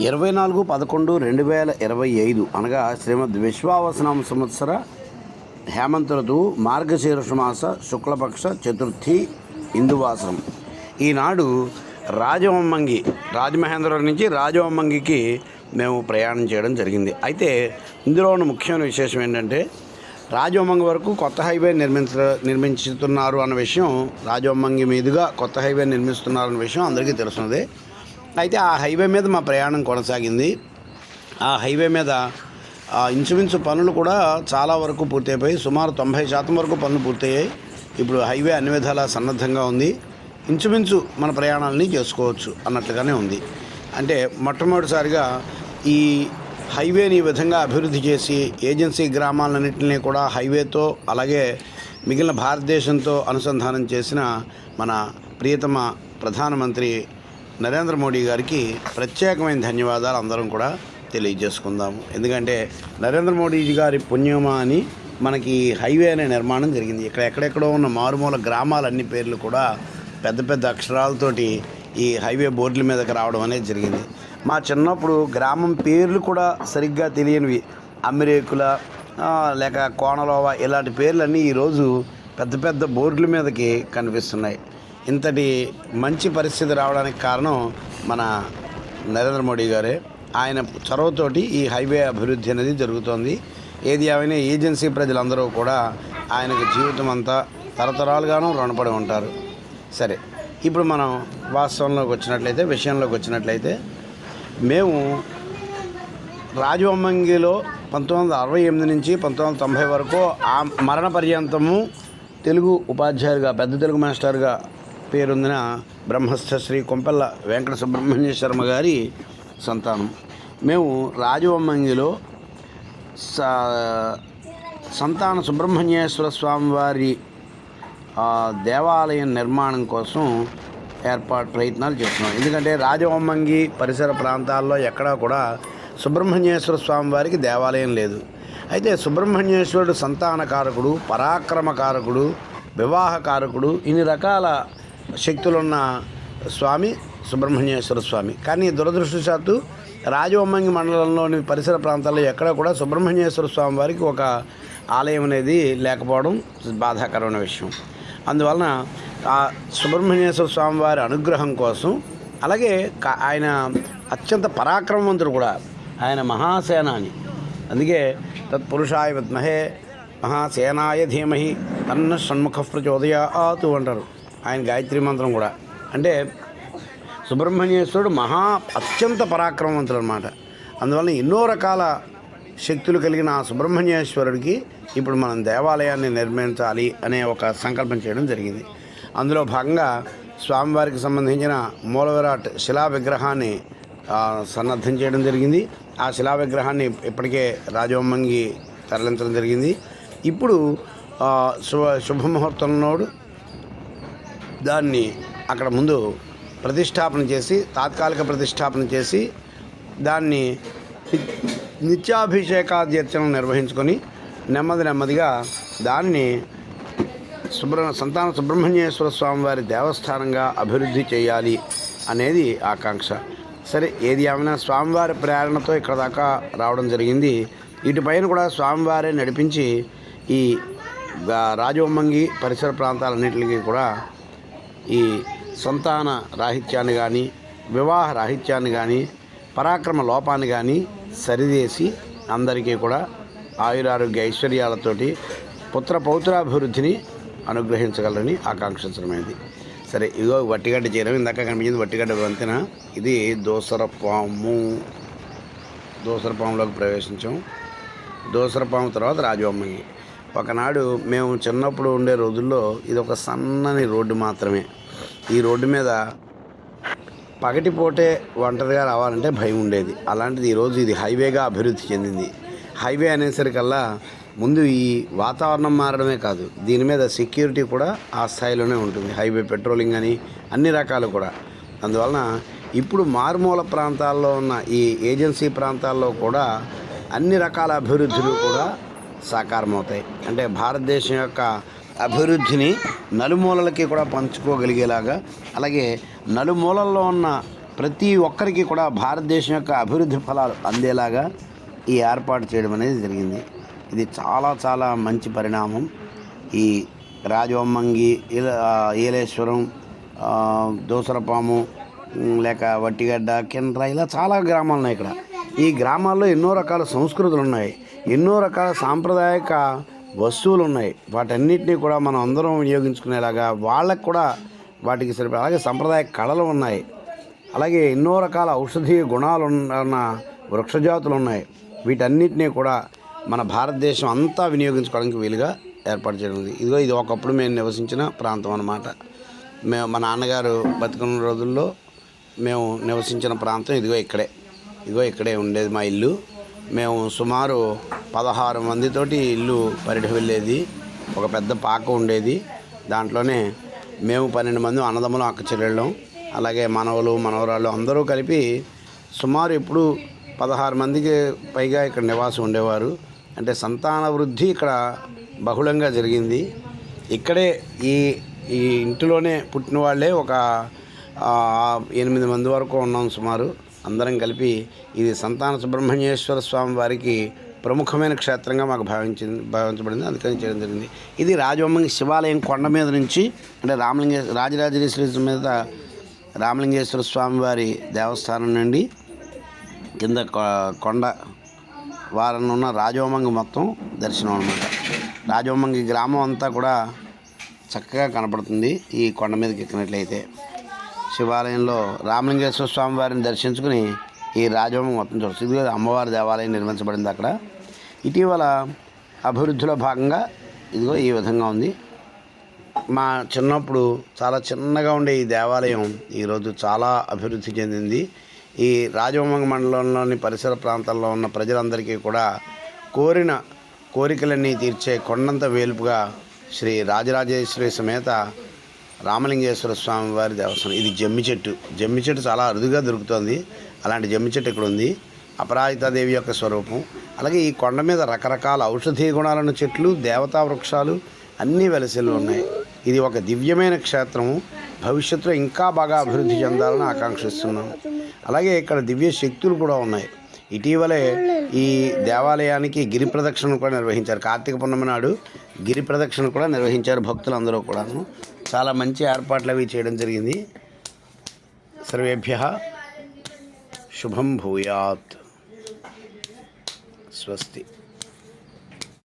ఇరవై నాలుగు పదకొండు రెండు వేల ఇరవై ఐదు. అనగా శ్రీమద్ విశ్వావసనామ సంవత్సర హేమంత ఋతువు మార్గశీర్షమాస శుక్లపక్ష చతుర్థి ఇందువాసనం ఈనాడు రాజవమ్మంగి రాజమహేంద్రవరం నుంచి రాజవమ్మంగికి మేము ప్రయాణం చేయడం జరిగింది. అయితే ఇందులో ఉన్న ముఖ్యమైన విశేషం ఏంటంటే రాజవమ్మంగి వరకు కొత్త హైవే నిర్మించ నిర్మించుతున్నారు అన్న విషయం రాజవమ్మంగి మీదుగా కొత్త హైవే నిర్మిస్తున్నారు అన్న విషయం అందరికీ తెలుసున్నదే. అయితే ఆ హైవే మీద మా ప్రయాణం కొనసాగింది. ఆ హైవే మీద ఆ, ఇంచుమించు పనులు కూడా చాలా వరకు పూర్తయిపోయి సుమారు తొంభై శాతం వరకు పనులు పూర్తయ్యాయి. ఇప్పుడు హైవే అన్ని విధాలా సన్నద్ధంగా ఉంది. ఇంచుమించు మన ప్రయాణాలని చేసుకోవచ్చు అన్నట్లుగానే ఉంది. అంటే మొట్టమొదటిసారిగా ఈ హైవేని ఈ విధంగా అభివృద్ధి చేసి ఏజెన్సీ గ్రామాలన్నింటినీ కూడా హైవేతో అలాగే మిగిలిన భారతదేశంతో అనుసంధానం చేసిన మన ప్రియతమ ప్రధానమంత్రి నరేంద్ర మోడీ గారికి ప్రత్యేకమైన ధన్యవాదాలు అందరం కూడా తెలియజేసుకుందాము. ఎందుకంటే నరేంద్ర మోడీ గారి పుణ్యమా అని మనకి హైవే అనే నిర్మాణం జరిగింది. ఇక్కడ ఎక్కడెక్కడో ఉన్న మారుమూల గ్రామాలన్ని పేర్లు కూడా పెద్ద పెద్ద అక్షరాలతోటి ఈ హైవే బోర్డుల మీదకి రావడం అనేది జరిగింది. మా చిన్నప్పుడు గ్రామం పేర్లు కూడా సరిగ్గా తెలియనివి. అమ్మిరేకుల లేక కోనలోవ ఇలాంటి పేర్లన్నీ ఈరోజు పెద్ద పెద్ద బోర్డుల మీదకి కనిపిస్తున్నాయి. ఇంతటి మంచి పరిస్థితి రావడానికి కారణం మన నరేంద్ర మోడీ గారే. ఆయన చొరవతోటి ఈ హైవే అభివృద్ధి అనేది జరుగుతోంది. ఏది ఏమైనా ఏజెన్సీ ప్రజలందరూ కూడా ఆయనకు జీవితం అంతా తరతరాలుగాను రుణపడి ఉంటారు. సరే ఇప్పుడు మనం వాస్తవంలోకి వచ్చినట్లయితే విషయంలోకి వచ్చినట్లయితే మేము రాజవమ్మంగిలో పంతొమ్మిది వందల అరవై ఎనిమిది నుంచి పంతొమ్మిది వందల తొంభై వరకు ఆ మరణ పర్యంతము తెలుగు ఉపాధ్యాయులుగా పెద్ద తెలుగు మాస్టర్గా పేరొందిన బ్రహ్మస్థ శ్రీ కొంపెల్ల వెంకట సుబ్రహ్మణ్య శర్మ గారి సంతానం. మేము రాజవమ్మంగిలో సంతాన సుబ్రహ్మణ్యేశ్వర స్వామి వారి దేవాలయం నిర్మాణం కోసం ఏర్పాటు ప్రయత్నాలు చేస్తున్నాం. ఎందుకంటే రాజవమ్మంగి పరిసర ప్రాంతాల్లో ఎక్కడా కూడా సుబ్రహ్మణ్యేశ్వర స్వామి వారికి దేవాలయం లేదు. అయితే సుబ్రహ్మణ్యేశ్వరుడు సంతానకారకుడు పరాక్రమకారకుడు వివాహకారకుడు ఇన్ని రకాల శక్తులున్న స్వామి సుబ్రహ్మణ్యేశ్వర స్వామి. కానీ దురదృష్టశాత్తు రాజవమ్మంగి మండలంలోని పరిసర ప్రాంతాల్లో ఎక్కడ కూడా సుబ్రహ్మణ్యేశ్వర స్వామి వారికి ఒక ఆలయం అనేది లేకపోవడం బాధాకరమైన విషయం. అందువలన ఆ సుబ్రహ్మణ్యేశ్వర స్వామి వారి అనుగ్రహం కోసం అలాగే ఆయన అత్యంత పరాక్రమవంతుడు కూడా. ఆయన మహాసేనాని. అందుకే తత్పురుషాయ విద్మహే మహాసేనాయ ధీమహి తన్న షణ్ముఖ ప్రచోదయాతు అంటారు. ఆయన గాయత్రి మంత్రం కూడా. అంటే సుబ్రహ్మణ్యేశ్వరుడు మహా అత్యంత పరాక్రమవంతుడు అనమాట అందువలన ఎన్నో రకాల శక్తులు కలిగిన ఆ సుబ్రహ్మణ్యేశ్వరుడికి ఇప్పుడు మనం దేవాలయాన్ని నిర్మించాలి అనే ఒక సంకల్పం చేయడం జరిగింది. అందులో భాగంగా స్వామివారికి సంబంధించిన మూలవిరాట్ శిలా విగ్రహాన్ని సన్నద్ధం చేయడం జరిగింది. ఆ శిలా విగ్రహాన్ని ఇప్పటికే రాజవమ్మంగి తరలించడం జరిగింది. ఇప్పుడు శుభ శుభముహూర్తంలోడు దాన్ని అక్కడ ముందు ప్రతిష్టాపన చేసి తాత్కాలిక ప్రతిష్టాపన చేసి దాన్ని ని- నిర్వహించుకొని నెమ్మది నెమ్మదిగా దాన్ని సుబ్ర సంతాన సుబ్రహ్మణ్యేశ్వర స్వామివారి దేవస్థానంగా అభివృద్ధి చేయాలి అనేది ఆకాంక్ష. సరే ఏది ఏమైనా స్వామివారి ప్రేరణతో ఇక్కడ దాకా రావడం జరిగింది. వీటిపైన కూడా స్వామివారే నడిపించి ఈ రాజవమ్మంగి పరిసర ప్రాంతాలన్నింటికి కూడా ఈ సంతాన రాహిత్యాన్ని కానీ వివాహ రాహిత్యాన్ని కానీ పరాక్రమ లోపాన్ని కానీ సరిదేసి అందరికీ కూడా ఆయురారోగ్య ఐశ్వర్యాలతోటి పుత్ర పౌత్రాభివృద్ధిని అనుగ్రహించగలరని ఆకాంక్షించడమైంది. సరే ఇగో వట్టిగడ్డ చేయడం ఇందాక కనిపించింది వట్టిగడ్డ వంతెన. ఇది దోసరపాము. దోసరపాములోకి ప్రవేశించాం. దోసరపాము తర్వాత రాజవమ్మంగి ఒకనాడు మేము చిన్నప్పుడు ఉండే రోజుల్లో ఇది ఒక సన్నని రోడ్డు మాత్రమే. ఈ రోడ్డు మీద పగటిపోటే ఒంటరిగా రావాలంటే భయం ఉండేది. అలాంటిది ఈరోజు ఇది హైవేగా అభివృద్ధి చెందింది. హైవే అనేసరికల్లా ముందు ఈ వాతావరణం మారడమే కాదు దీని మీద సెక్యూరిటీ కూడా ఆ స్థాయిలోనే ఉంటుంది. హైవే పెట్రోలింగ్ అని అన్ని రకాలు కూడా. అందువలన ఇప్పుడు మారుమూల ప్రాంతాల్లో ఉన్న ఈ ఏజెన్సీ ప్రాంతాల్లో కూడా అన్ని రకాల అభివృద్ధులు కూడా సాకారమవుతాయి. అంటే భారతదేశం యొక్క అభివృద్ధిని నలుమూలలకి కూడా పంచుకోగలిగేలాగా అలాగే నలుమూలల్లో ఉన్న ప్రతి ఒక్కరికి కూడా భారతదేశం యొక్క అభివృద్ధి ఫలాలు అందేలాగా ఈ ఏర్పాటు చేయడం అనేది జరిగింది. ఇది చాలా చాలా మంచి పరిణామం. ఈ రాజవమ్మంగి ఏలేశ్వరం దోసరపాము లేక వట్టిగడ్డ కిండ్ర ఇలా చాలా గ్రామాలు ఉన్నాయి ఇక్కడ. ఈ గ్రామాల్లో ఎన్నో రకాల సంస్కృతులు ఉన్నాయి ఎన్నో రకాల సాంప్రదాయక వస్తువులు ఉన్నాయి వాటన్నిటినీ కూడా మనం అందరం వినియోగించుకునేలాగా వాళ్ళకు కూడా వాటికి సరిపడే అలాగే సంప్రదాయ కళలు ఉన్నాయి. అలాగే ఎన్నో రకాల ఔషధీయ గుణాలు ఉన్న వృక్షజాతులు ఉన్నాయి వీటన్నిటినీ కూడా మన భారతదేశం అంతా వినియోగించుకోవడానికి వీలుగా ఏర్పాటు చేయడం ఇదిగో ఇది ఒకప్పుడు మేము నివసించిన ప్రాంతం అన్నమాట. మేము మా నాన్నగారు బతుకున్న రోజుల్లో మేము నివసించిన ప్రాంతం ఇదిగో ఇక్కడే. ఇదిగో ఇక్కడే ఉండేది మా ఇల్లు. మేము సుమారు పదహారు మందితోటి ఇల్లు పరిడి వెళ్ళేది. ఒక పెద్ద పాక ఉండేది. దాంట్లోనే మేము పన్నెండు మంది అన్నదమ్ములు అక్క చెల్లెళ్ళం. అలాగే మనవలు మనవరాళ్ళు అందరూ కలిపి సుమారు ఇప్పుడు పదహారు మందికి పైగా ఇక్కడ నివాసం ఉండేవారు. అంటే సంతాన వృద్ధి ఇక్కడ బహుళంగా జరిగింది. ఇక్కడే ఈ ఈ ఇంటిలోనే పుట్టిన వాళ్ళే ఒక ఎనిమిది మంది వరకు ఉన్నాం సుమారు. అందరం కలిపి ఇది సంతాన సుబ్రహ్మణ్యేశ్వర స్వామి వారికి ప్రముఖమైన క్షేత్రంగా మాకు భావించింది భావించబడింది. అందుకని చేయడం జరిగింది. ఇది రాజవంశ శివాలయం కొండ మీద నుంచి అంటే రామలింగే రాజరాజేశ్వరి మీద రామలింగేశ్వర స్వామి వారి దేవస్థానం నుండి కింద కొ- కొండ వారన ఉన్న రాజవమంగి మొత్తం దర్శనం అనమాట రాజవమంగి గ్రామం అంతా కూడా చక్కగా కనపడుతుంది ఈ కొండ మీదకి ఎక్కినట్లయితే. శివాలయంలో రామలింగేశ్వర స్వామి వారిని దర్శించుకుని ఈ రాజభవనం మొత్తం చూడవచ్చు ఇది అమ్మవారి దేవాలయం నిర్మించబడింది అక్కడ. ఇటీవల అభివృద్ధిలో భాగంగా ఇదిగో ఈ విధంగా ఉంది. మా చిన్నప్పుడు చాలా చిన్నగా ఉండే ఈ దేవాలయం ఈరోజు చాలా అభివృద్ధి చెందింది. ఈ రాజవమంగ మండలంలోని పరిసర ప్రాంతాల్లో ఉన్న ప్రజలందరికీ కూడా కోరిన కోరికలన్నీ తీర్చే కొండంత వేలుపుగా శ్రీ రాజరాజేశ్వరి సమేత రామలింగేశ్వర స్వామి వారి దేవస్థానం. ఇది జమ్మి చెట్టు. జమ్మి చెట్టు చాలా అరుదుగా దొరుకుతుంది. అలాంటి జమ్మి చెట్టు ఇక్కడ ఉంది. అపరాజితాదేవి యొక్క స్వరూపం. అలాగే ఈ కొండ మీద రకరకాల ఔషధీయ గుణాలను చెట్లు దేవతా వృక్షాలు అన్నీ వెలసిల్లు ఉన్నాయి. ఇది ఒక దివ్యమైన క్షేత్రము. భవిష్యత్తులో ఇంకా బాగా అభివృద్ధి చెందాలని ఆకాంక్షిస్తున్నాం. అలాగే ఇక్కడ దివ్య శక్తులు కూడా ఉన్నాయి. ఇటీవలే ఈ దేవాలయానికి గిరి ప్రదక్షిణ కూడా నిర్వహించారు. కార్తీక పౌర్ణమి నాడు గిరి ప్రదక్షిణ కూడా నిర్వహించారు భక్తులందరూ కూడాను. చాలా మంచి ఏర్పాట్లు అవి చేయడం జరిగింది. సర్వేభ్య శుభం భూయాత్. స్వస్తి.